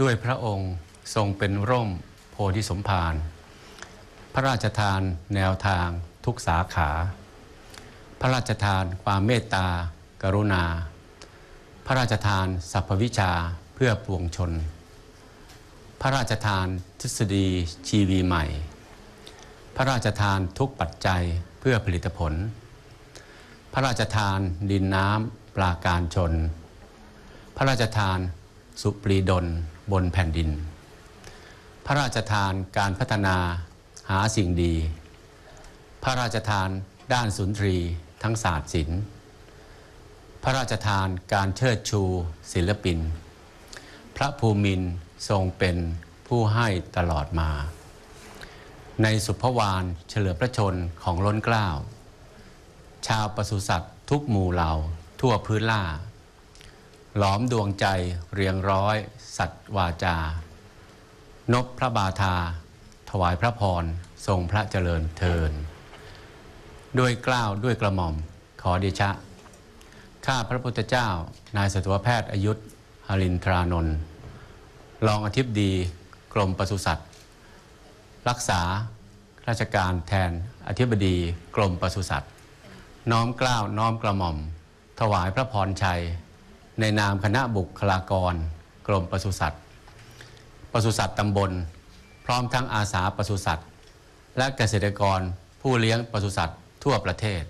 ด้วยพระองค์ทรงเป็นร่มโพธิสมภารพระราชทานแนวทางทุกสาขา พระราชทานความเมตตา กรุณา พระราชทานสรรพวิชาเพื่อปวงชน พระราชทานทฤษฎีชีวีใหม่ พระราชทานทุกปัจจัยเพื่อผลิตผล พระราชทานดินน้ำปลาการชน พระราชทาน สุปรีดลบนแผ่นดิน พระราชทานการพัฒนาหาสิ่งดี พระราชทานด้านสุนทรีทั้งศาสตร์ศิลป์พระราชทานการเชิดชูศิลปิน พระภูมินทร์ทรงเป็นผู้ให้ตลอดมา ในสุภวานเฉลิมพระชนของล้นเกล้า ชาวปศุสัตว์ทุกหมู่เหล่าทั่วพื้นล่า หลอมดวงใจเรียงร้อย สัตว์วาจา นบพระบาทา ถวายพระพร ทรงพระเจริญเทิน ด้วยกล้าวด้วยกระหม่อมขอเดชะ ข้าพระพุทธเจ้า นายสัตวแพทย์อายุธหรินทรานนท์รองอธิบดีกรมปศุสัตว์ รักษาราชการแทนอธิบดีกรมปศุสัตว์ น้อมกล้าวน้อมกระหม่อม ถวายพระพรชัย ในนามคณะบุคลากร กรมปศุสัตว์ปศุสัตว์ตำบล พร้อมทั้งอาสาปศุสัตว์และเกษตรกรผู้เลี้ยงปศุสัตว์ทั่วประเทศ